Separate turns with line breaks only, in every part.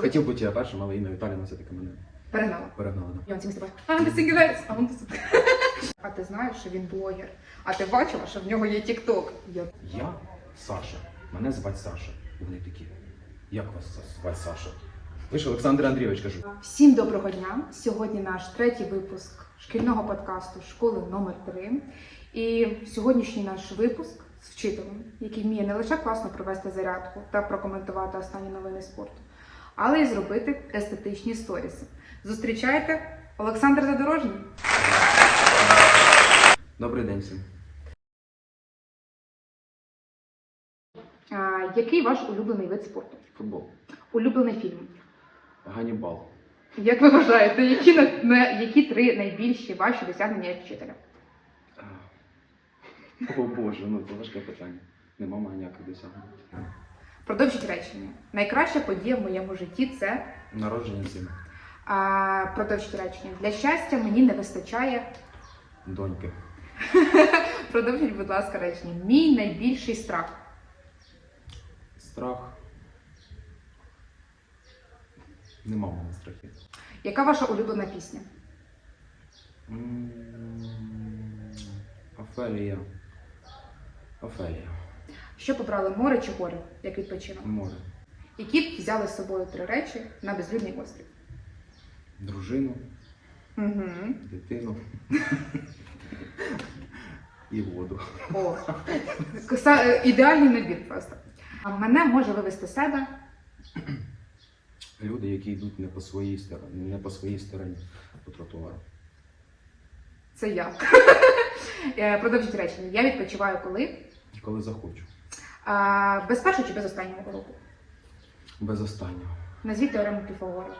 Хотів бути я першим, але Інна Віталіївна все-таки мене
Перегнала.
перегнала.
І он. А ти сингелець, а он тут. А ти знаєш, що він блогер. А ти бачила, що в нього є тік-ток. Я
Я Саша. Мене звати Саша. І вони такі. Як вас звати Саша? Ви ж Олександр Андрійович кажу.
Всім доброго дня! Сьогодні наш третій випуск шкільного подкасту школи номер 3 І сьогоднішній наш випуск з вчителем, який вміє не лише класно провести зарядку та прокоментувати останні новини спорту, але й зробити естетичні сторіси. Зустрічайте Олександр Задорожній.
Добрий день всім.
А, який ваш улюблений вид спорту?
Футбол.
Улюблений фільм?
Ганібал.
Як ви вважаєте, які, на- на- які три найбільші ваші досягнення як вчителя?
О Боже, ну це важке питання. Нема ніяких досягнень.
Продовжіть речення. Найкраща подія в моєму житті це
Народження сина.
а, продовжіть речення. Для щастя мені не вистачає.
Доньки.
Продовжіть, будь ласка, речення. Мій найбільший страх.
Страх. Нема в мене страхів.
Яка ваша улюблена пісня?
М, Офелія. Офелія.
Що побрали море чи гори, як відпочинок?
Море.
Які б взяли з собою три речі на безлюдний острів?
Дружину,
Угу.
дитину. І воду.
О, Са- е, ідеальний набір просто. А мене може вивести з себе.
Люди, які йдуть не по своїй стороні, не по своїй стороні по тротуару.
Це я. Е, Продовжіть речення. Я відпочиваю коли?
Коли захочу.
А, без першого чи без останнього уроку?
Без останнього.
Назвіть теорему Піфагора.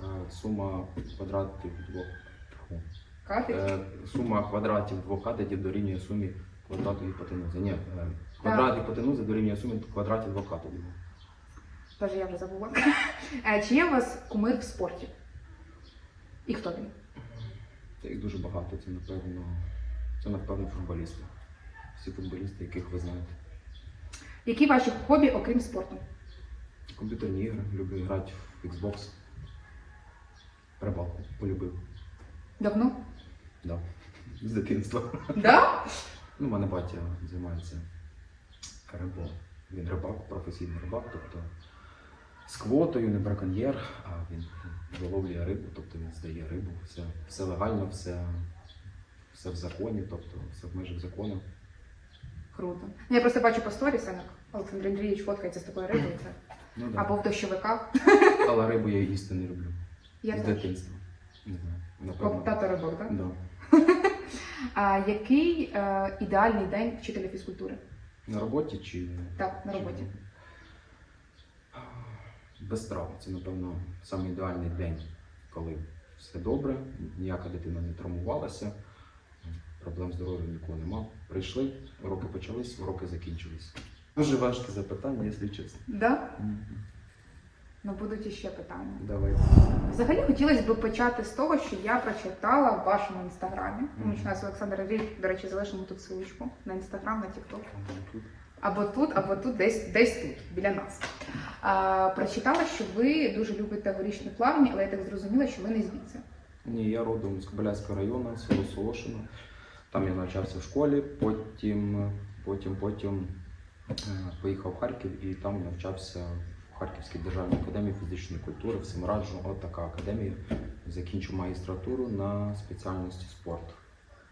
Е, Сума квадратів двох. Фу. Е, Сума квадратів двох катетів дорівнює сумі квадрату гіпотенузи. Ні, е, квадрат гіпотенузи дорівнює сумі квадратів двох катетів.
Тож я вже забула. Е, Чи є у вас кумир в спорті? І хто він?
Та їх дуже багато. Це напевно, це напевно футболісти. Всі футболісти, яких ви знаєте.
Які ваші хобі, окрім спорту?
Комп'ютерні ігри, люблю грати в Xbox. Рибалку полюбив.
Давно?
Да. З дитинства.
Да?
Ну, у мене батя займається рибом. Він рибак, професійний рибак, тобто з квотою, не браконьєр, а він виловлює рибу, тобто він здає рибу. Все, все легально, все, все в законі, тобто все в межах закону.
Круто. Ну, Я просто бачу по сторісах, Олександр Андрійович фоткається з такою рибою. Це
Ну, да.
або в дощовиках.
Але рибу я їсти не люблю.
Я
з
теж.
дитинства. Не знаю.
Тато рибок, так?
Да.
А який е, ідеальний день вчителя фізкультури?
На роботі чи
Так, на роботі.
Без травм. Це, напевно, саме ідеальний день, коли все добре, ніяка дитина не травмувалася, проблем з здоров'ям нікого нема. Прийшли, уроки почались, уроки закінчились. Дуже важке запитання, якщо чесно.
Да? Ну будуть іще питання.
Давай.
Взагалі хотілося б почати з того, що я прочитала в вашому інстаграмі. Тому що у нас Олександр Ріль, до речі, залишимо тут ссылочку на інстаграм, на тікток. Або тут, або тут, десь, десь тут, біля нас. А, прочитала, що ви дуже любите горішне плавання, але я так зрозуміла, що ви не звідси.
Ні, я родом з Кобиляцького району, село Солошино. Там я навчався в школі, потім, потім, потім е, поїхав в Харків і там навчався в Харківській державній академії фізичної культури. Всім раджу, от така академія. Закінчив магістратуру на спеціальності спорт.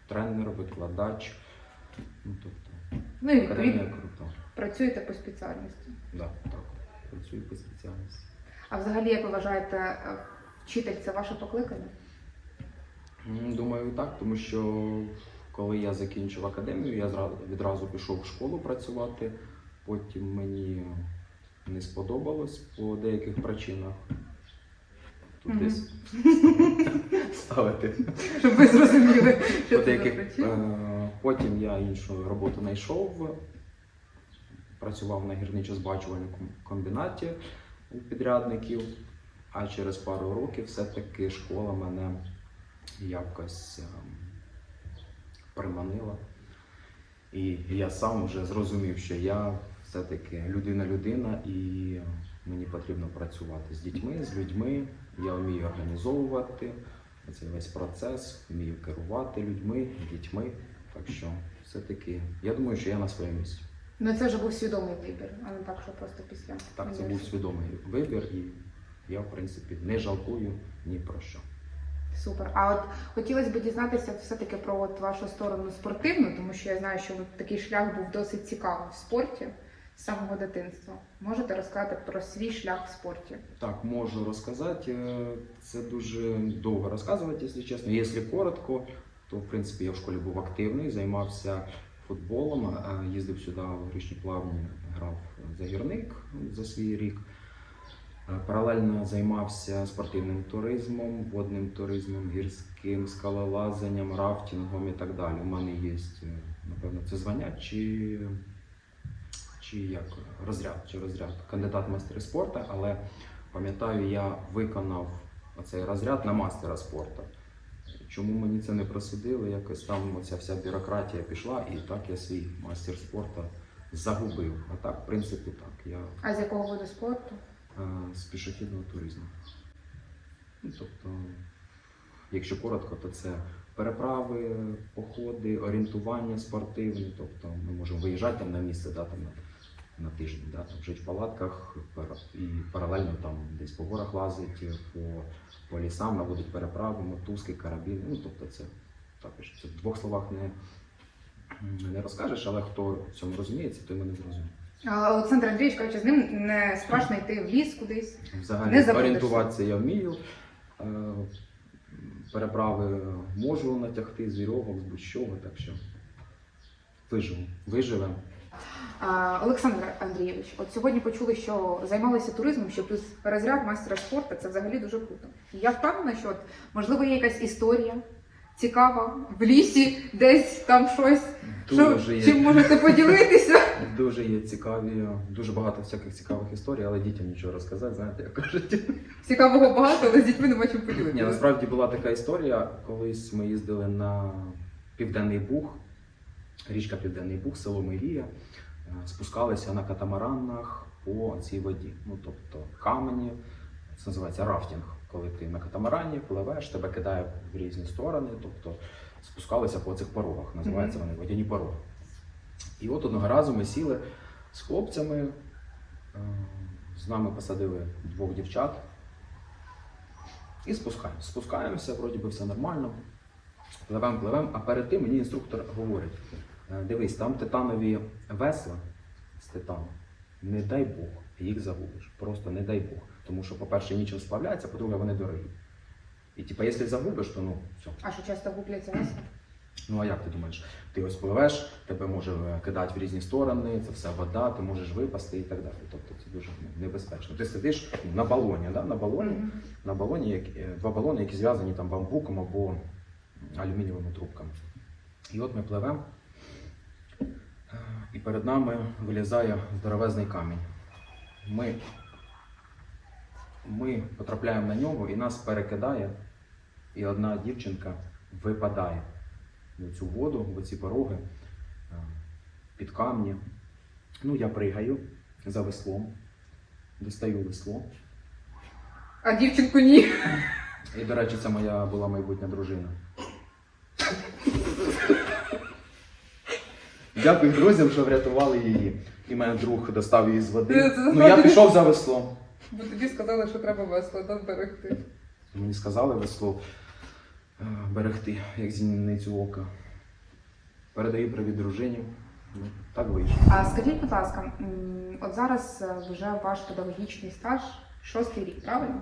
Тренер, викладач. Ну, тобто,
Ну і
академія крута.
працюєте по спеціальності.
Да, так. Працюю по спеціальності.
А взагалі, як ви вважаєте, вчитель це ваше покликання?
Думаю, так, тому що коли я закінчив академію, я відразу пішов в школу працювати. Потім мені не сподобалось по деяких причинах. Тут десь ставити.
Щоб ви зрозуміли, що
По деяких, е, потім я іншу роботу знайшов. Працював на гірничо-збачувальному комбінаті у підрядників, а через пару років все-таки школа мене якось ем, приманила. І я сам вже зрозумів, що я все-таки людина-людина і мені потрібно працювати з дітьми, з людьми. Я вмію організовувати цей весь процес, вмію керувати людьми, дітьми. Так що все-таки я думаю, що я на своєму місці.
Ну це вже був свідомий вибір, а не так, що просто після.
Так, це був свідомий вибір, і я, в принципі, не жалкую ні про що.
Супер. А от хотілося б дізнатися все-таки про от вашу сторону спортивну, тому що я знаю, що такий шлях був досить цікавий в спорті з самого дитинства. Можете розказати про свій шлях в спорті?
Так, можу розказати. Е, Це дуже довго розказувати, якщо чесно. Якщо коротко, то в принципі я в школі був активний, займався футболом, е, їздив сюди в горішні плавні, грав за гірник за свій рік. Е, Паралельно займався спортивним туризмом, водним туризмом, гірським скалолазанням, рафтингом і так далі. У мене є, е, напевно, це звання чи, чи як розряд, чи розряд кандидат в майстри спорту, але пам'ятаю, я виконав оцей розряд на мастера спорту. Чому мені це не просудили? Якось там оця вся бюрократія пішла, і так я свій майстер спорту загубив. А так, в принципі, так. Я
А з якого виду спорту?
Е, з пішохідного туризму. Ну, тобто, якщо коротко, то це переправи, походи, орієнтування спортивні. Тобто ми можемо виїжджати там на місце, да, там, на, на тиждень, да, там, жити в палатках і паралельно там десь по горах лазити, по, по лісам, наводити переправи, мотузки, карабіни. Ну, тобто це також це в двох словах не, не розкажеш, але хто в цьому розуміється, той мене зрозуміє.
Олександр Андрійович каже, з ним не страшно йти в ліс кудись.
Взагалі
Не
орієнтуватися я вмію. Е, Переправи можу натягти з вірьовок, з будь-чого, так що виживу. Виживемо.
Олександр Андрійович, от сьогодні почули, що займалися туризмом, що плюс розряд майстра спорту це взагалі дуже круто. І Я впевнена, що от, можливо є якась історія цікава в лісі, десь там щось.
Дуже
що,
є,
чим можете поділитися?
дуже є цікаві, дуже багато всяких цікавих історій, але дітям нічого розказати, знаєте, як кажуть.
Цікавого багато, але з дітьми нема чим
Ні,
поділитися.
насправді була така історія. Колись ми їздили на Південний Буг, річка Південний Буг, село Мирія, е, спускалися на катамаранах по цій воді. Ну, тобто камені, це називається рафтинг. Коли ти на катамарані пливеш, тебе кидає в різні сторони, тобто спускалися по цих порогах. Називаються вони водяні пороги. І от одного разу ми сіли з хлопцями, е, з нами посадили двох дівчат. І спускаємося. Спускаємося, вроді би все нормально. Пливемо, пливемо, а перед тим мені інструктор говорить: «Е, дивись, там титанові весла з титану. Не дай Бог, їх загубиш. Просто не дай Бог. Тому що, по-перше, нічим сплавляється, по-друге, вони дорогі. І типа, якщо загубиш, то ну все.
А що часто губляться весело?
Ну а як ти думаєш? Ти ось пливеш, тебе може е, кидати в різні сторони, це все вода, ти можеш випасти і так далі. Тобто це дуже ну, небезпечно. Ти сидиш ну, на балоні, да? на балоні,
Мгм.
на балоні як, е, два балони, які зв'язані там бамбуком або алюмінієвими трубками. І от ми пливемо, е, і перед нами вилізає здоровезний камінь. Ми, ми потрапляємо на нього і нас перекидає, і одна дівчинка випадає в цю воду, в ці пороги, е, під камні. Ну, я пригаю за веслом, достаю весло.
А дівчинку ні.
І, до речі, це моя була майбутня дружина. Дякую друзям, що врятували її. І мене друг достав її з води.
Це
Ну я пішов за веслом.
Бо тобі сказали, що треба весело да, зберегти.
Мені сказали весло е, берегти, як зіницю ока. Передаю привіт дружині. Ну, так вийшло.
А скажіть, будь ласка, м, от зараз е, вже ваш педагогічний стаж шостий рік, правильно?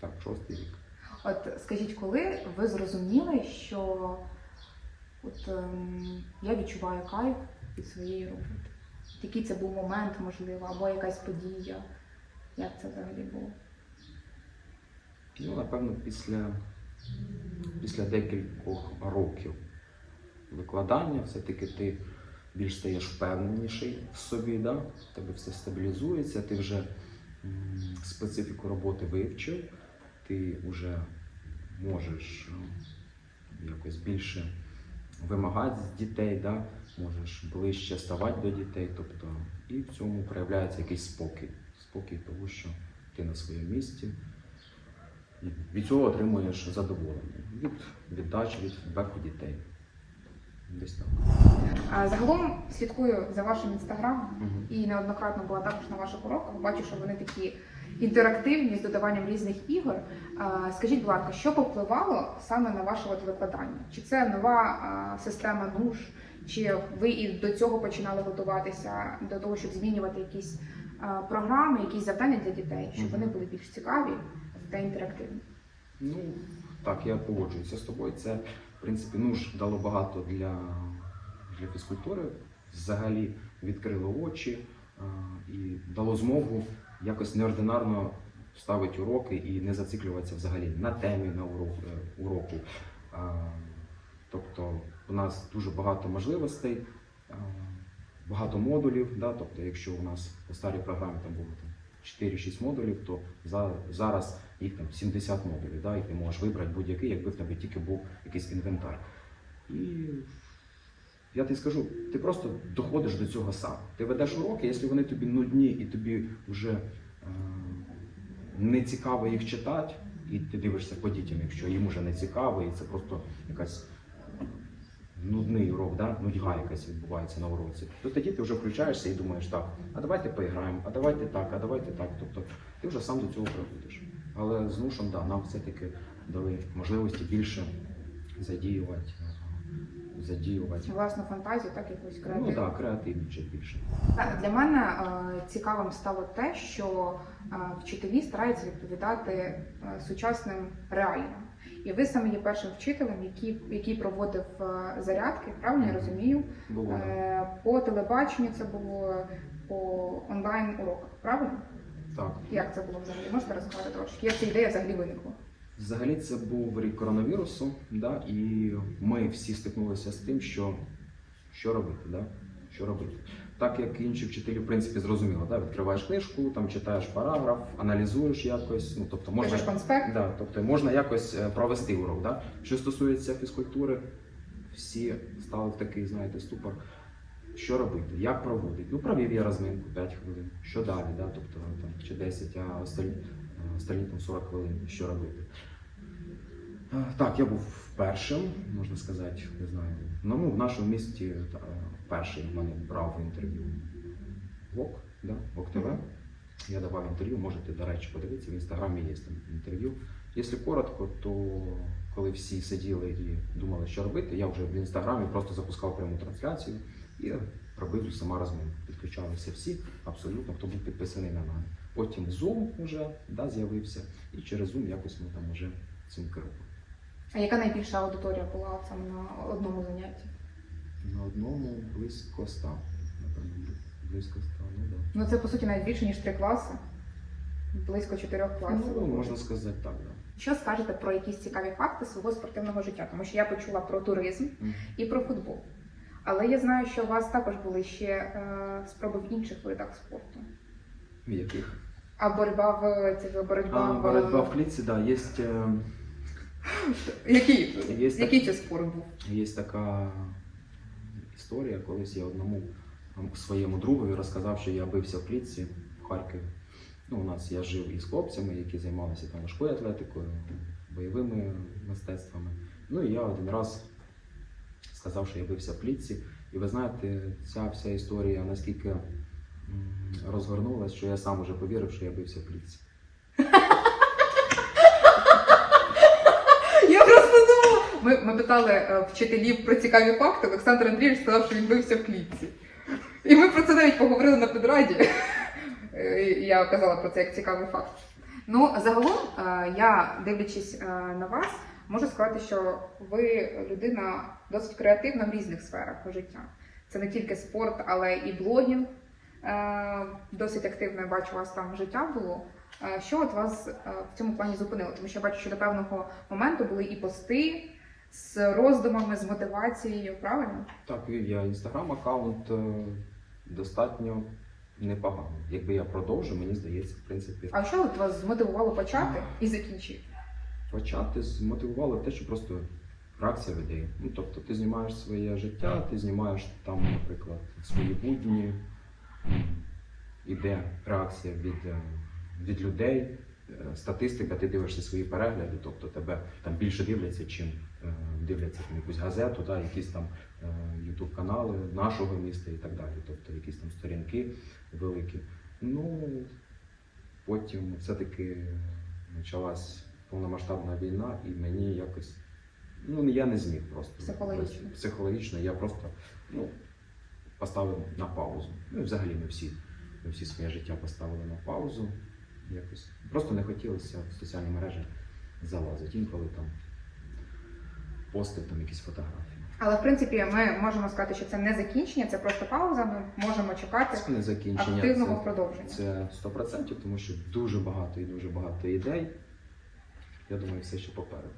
Так, шостий рік.
От скажіть, коли ви зрозуміли, що от, ем, я відчуваю кайф від своєї роботи? Який це був момент, можливо, або якась подія? Як це взагалі було?
Ну, напевно, після, після декількох років викладання, все-таки ти більш стаєш впевненіший в собі, да? тебе все стабілізується, ти вже специфіку роботи вивчив, ти вже можеш е, якось більше вимагати з дітей, да? можеш ближче ставати до дітей, тобто, і в цьому проявляється якийсь спокій. Спокій, тому що ти на своєму місці. І від цього отримуєш задоволення. Від віддачі, від фідбеку дітей. Десь так.
А загалом слідкую за вашим інстаграмом
Мгм.
і неоднократно була також на ваших уроках. Бачу, що вони такі інтерактивні з додаванням різних ігор. А, Скажіть, будь ласка, що повпливало саме на ваше от викладання? Чи це нова а, система НУШ, чи ви і до цього починали готуватися до того, щоб змінювати якісь програми, якісь завдання для дітей, щоб вони були більш цікаві та інтерактивні?
Ну, так, я погоджуюся з тобою. Це, в принципі, ну ж дало багато для, для фізкультури. Взагалі відкрило очі а, і дало змогу якось неординарно ставити уроки і не зациклюватися взагалі на темі на е, уроку. А, тобто у нас дуже багато можливостей, а, багато модулів. Да? Тобто, якщо у нас по старій програмі там було там, 4-6 модулів, то за, зараз їх там 70 модулів, да, і ти можеш вибрати будь-який, якби в тебе тільки був якийсь інвентар. І я тобі скажу, ти просто доходиш до цього сам. Ти ведеш уроки, якщо вони тобі нудні і тобі вже е, не цікаво їх читати, і ти дивишся по дітям, якщо їм вже не цікаво, і це просто якась нудний урок, да? нудьга якась відбувається на уроці, то тоді ти вже включаєшся і думаєш, так, а давайте поіграємо, а давайте так, а давайте так. Тобто ти вже сам до цього приходиш. Але з нушем, да, нам все-таки дали можливості більше задіювати, е, задіювати.
Власну фантазію, так якусь
Ну
креативну?
так, да, креативніше більше.
Так, Для мене е, цікавим стало те, що е, вчителі стараються відповідати е, сучасним реаліям. І ви саме є першим вчителем, який, який проводив е, зарядки, правильно я розумію?
Було.
Е, По телебаченню це було по онлайн уроках, правильно?
так.
Як це було взагалі? Можете розказати трошки? Як ця ідея взагалі виникла?
Взагалі це був рік коронавірусу, да, і ми всі стикнулися з тим, що, що робити, да? що робити. Так як інші вчителі, в принципі, зрозуміло, да? відкриваєш книжку, там читаєш параграф, аналізуєш якось, ну тобто можна,
Пишеш конспект?
да, тобто можна якось е, провести урок. Да? Що стосується фізкультури, всі стали в такий, знаєте, ступор. Що робити, як проводити? Ну, провів я розминку 5 хвилин. Що далі, да? тобто там чи 10, а остальні, е, остальні там 40 хвилин, що робити. Е, Так, я був першим, можна сказати, не знаю. Ну, в нашому місті перший в мене брав інтерв'ю ВОК, да, ВОК ТВ. Я давав інтерв'ю, можете, до речі, подивитися, в інстаграмі є там інтерв'ю. Якщо коротко, то коли всі сиділи і думали, що робити, я вже в інстаграмі просто запускав пряму трансляцію і робив сама розминку. Підключалися всі, абсолютно, хто був підписаний на мене. Потім Zoom вже да, з'явився, і через Zoom якось ми там вже цим керували.
А яка найбільша аудиторія була от саме на одному занятті?
На одному близько ста. Напевно, близько ста, ну так. Да.
Ну це по суті навіть більше ніж три класи, близько чотирьох класів.
Ну, можна сказати так, да.
Що скажете про якісь цікаві факти свого спортивного життя? Тому що я почула про туризм і про футбол. Але я знаю, що у вас також були ще е, спроби в інших видах спорту.
В яких?
А боротьба в це боротьба
А,
в
боротьба в клітці, да, є, е,
який, який це спорт був?
є така історія, колись я одному своєму другові розказав, що я бився в клітці в Харкові. Ну, у нас я жив із хлопцями, які займалися там важкою атлетикою, бойовими мистецтвами. Ну і я один раз сказав, що я бився в клітці. І ви знаєте, ця вся історія наскільки м, розгорнулась, що я сам уже повірив, що я бився в клітці.
Я просто думала. Ми, ми питали е, вчителів про цікаві факти. Олександр Андрійович сказав, що він бився в клітці. І ми про це навіть поговорили на підраді. Е, Я казала про це як цікавий факт. Ну, загалом, е, я, дивлячись на вас, можу сказати, що ви людина досить креативна в різних сферах життя. Це не тільки спорт, але і блогінг. Досить активно я бачу, у вас там життя було. Що от вас в цьому плані зупинило? Тому що я бачу, що до певного моменту були і пости з роздумами, з мотивацією, правильно?
Так, вів я інстаграм аккаунт е, достатньо непогано. Якби я продовжив, мені здається, в принципі,
А що от вас змотивувало почати і закінчити?
почати змотивувало те, що просто реакція людей. Ну, тобто ти знімаєш своє життя, ти знімаєш там, наприклад, свої будні, іде реакція від, е, від людей, е, статистика, ти дивишся свої перегляди, тобто тебе там більше дивляться, чим дивляться там якусь газету, да, якісь там ютуб канали нашого міста і так далі, тобто якісь там сторінки великі. Ну потім все-таки почалась повномасштабна війна, і мені якось ну я не зміг просто
Психологічно.
психологічно. Я просто ну, поставив на паузу. Ну і взагалі ми всі, ми всі своє життя поставили на паузу. Якось просто не хотілося в соціальні мережі залазити. Інколи там постив там якісь фотографії.
Але в принципі ми можемо сказати, що це не закінчення, це просто пауза. Ми можемо чекати
Це не закінчення.
активного
це-
продовження.
Це 100%, тому що дуже багато і дуже багато ідей. Я думаю, все ще попереду.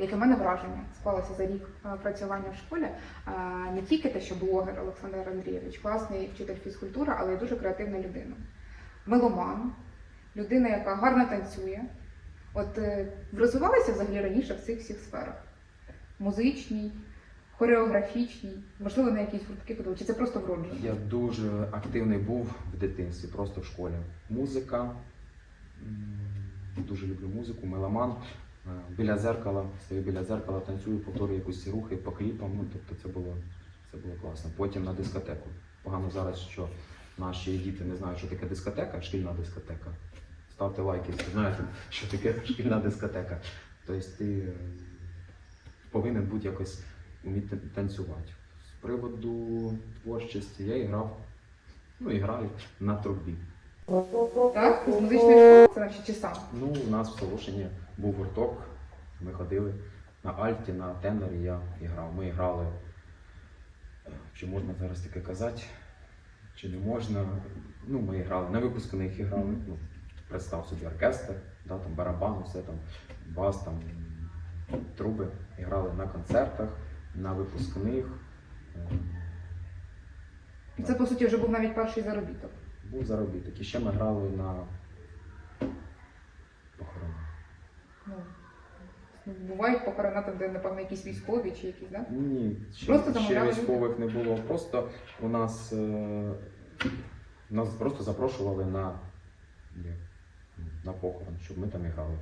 Яке в мене враження склалося за рік е, працювання в школі. Е, Не тільки те, що блогер Олександр Андрійович, класний вчитель фізкультури, але й дуже креативна людина. Меломан, людина, яка гарно танцює. От е, ви розвивалися взагалі раніше в цих всіх сферах: музичній, хореографічній, можливо, на якісь гуртки ходили, чи це просто вроджено?
Я дуже активний був в дитинстві, просто в школі. Музика. Дуже люблю музику, меломан. Е, Біля зеркала, стою біля зеркала, танцюю, повторюю якісь рухи по кліпам. Ну, тобто це було, це було класно. Потім на дискотеку. Погано зараз, що наші діти не знають, що таке дискотека, шкільна дискотека. Ставте лайки, якщо знаєте, що таке шкільна дискотека. Тобто ти е, повинен бути якось вміти танцювати. З приводу творчості я грав, ну і граю на трубі.
Так, з музичної школи це наче чи сам.
Ну, у нас в Солошині був гурток, ми ходили на Альті, на тенорі я грав. Ми грали, е, чи можна зараз таке казати, чи не можна. Ну, ми грали на випускних грали. Ну, представ собі оркестр, да, там барабан, все там, бас, там, труби. Грали на концертах, на випускних.
І Це по суті вже був навіть перший заробіток.
Був заробіток. І ще ми грали на похоронах.
Ну, бувають похорона там, де, напевно, якісь військові чи якісь, да?
Ні, ще,
Просто
ще
замовляли
військових не було. Просто у нас, е, нас просто запрошували на, як, на похорон, щоб ми там і грали.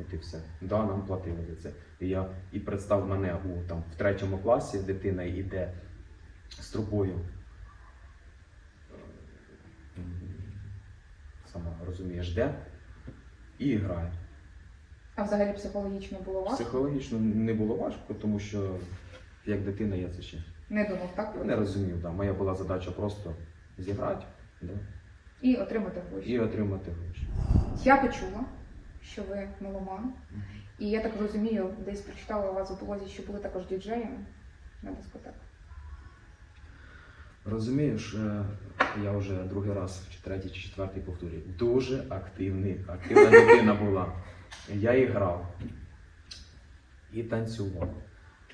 От і все. Да, нам платили за це. І я і представ мене у там в третьому класі, дитина йде з трубою. Сама розумієш, де, і грає.
А взагалі психологічно було важко?
Психологічно не було важко, тому що як дитина я це ще
Не думав, так?
не розумів. Да. Моя була задача просто зіграти да.
І отримати гроші.
і отримати гроші.
Я почула, що ви меломан. І я так розумію, десь прочитала у вас в блозі, що були також діджеями на дискотеках.
Розумієш, е, я вже другий раз, чи третій, чи четвертий повторюю. Дуже активний, активна дитина була. Я і грав, і танцював,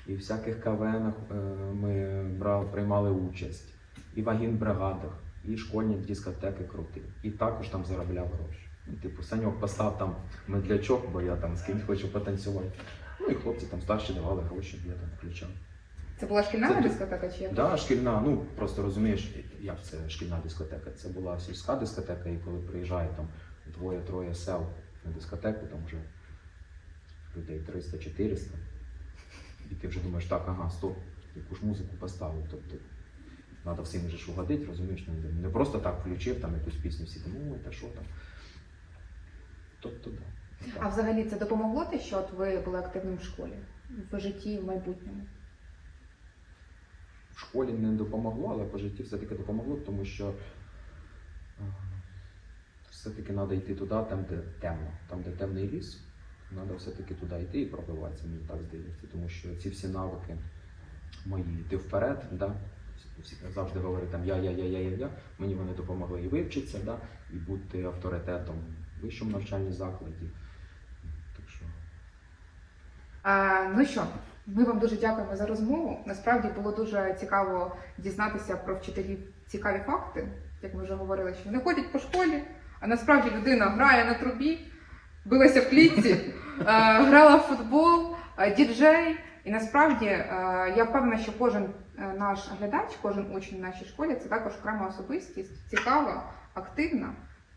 і в всяких кавенах е, ми брав, приймали участь, і в агітбригадах, і школьні дискотеки крутив, і також там заробляв гроші. Ну, Типу, Саньок постав там медлячок, бо я там з кимось хочу потанцювати. Ну і хлопці там старші давали гроші, я там включав.
Це була шкільна
Це-
дискотека чи яка?
Да, шкільна, ну просто розумієш, як це шкільна дискотека. Це була сільська дискотека, і коли приїжджає там двоє-троє сел на дискотеку, там вже людей 300-400. І ти вже думаєш, так, ага, стоп, яку ж музику поставив. Тобто треба всім вже ж угодити, розумієш, не, не просто так включив там якусь пісню, всі там, ой, та що там. Тобто, да.
А взагалі це допомогло те, що от ви були активним в школі, в житті, в майбутньому?
в школі не допомогло, але по житті все-таки допомогло, тому що е, все-таки треба йти туди, там, де темно, там, де темний ліс. Треба все-таки туди йти і пробиватися, мені так здається. Тому що ці всі навики мої йти вперед, да? всі завжди говорять там я, я, я, я, я, я. Мені вони допомогли і вивчитися, да? і бути авторитетом вищому навчальному закладі. Так що
А, ну що, ми вам дуже дякуємо за розмову. Насправді було дуже цікаво дізнатися про вчителів цікаві факти, як ми вже говорили, що вони ходять по школі, а насправді людина грає на трубі, билася в клітці, е, грала в футбол, е, діджей. І насправді е, я впевнена, що кожен наш глядач, кожен учень в нашій школі це також окрема особистість, цікава, активна.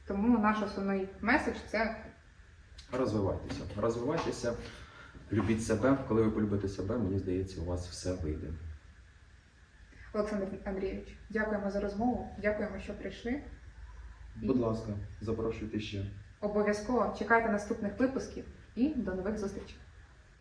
Тому наш основний меседж це
Розвивайтеся. Розвивайтеся, любіть себе. Коли ви полюбите себе, мені здається, у вас все вийде.
Олександр Андрійович. Дякуємо за розмову. Дякуємо, що прийшли.
Будь ласка, запрошуйте ще.
Обов'язково чекайте наступних випусків і до нових зустрічей.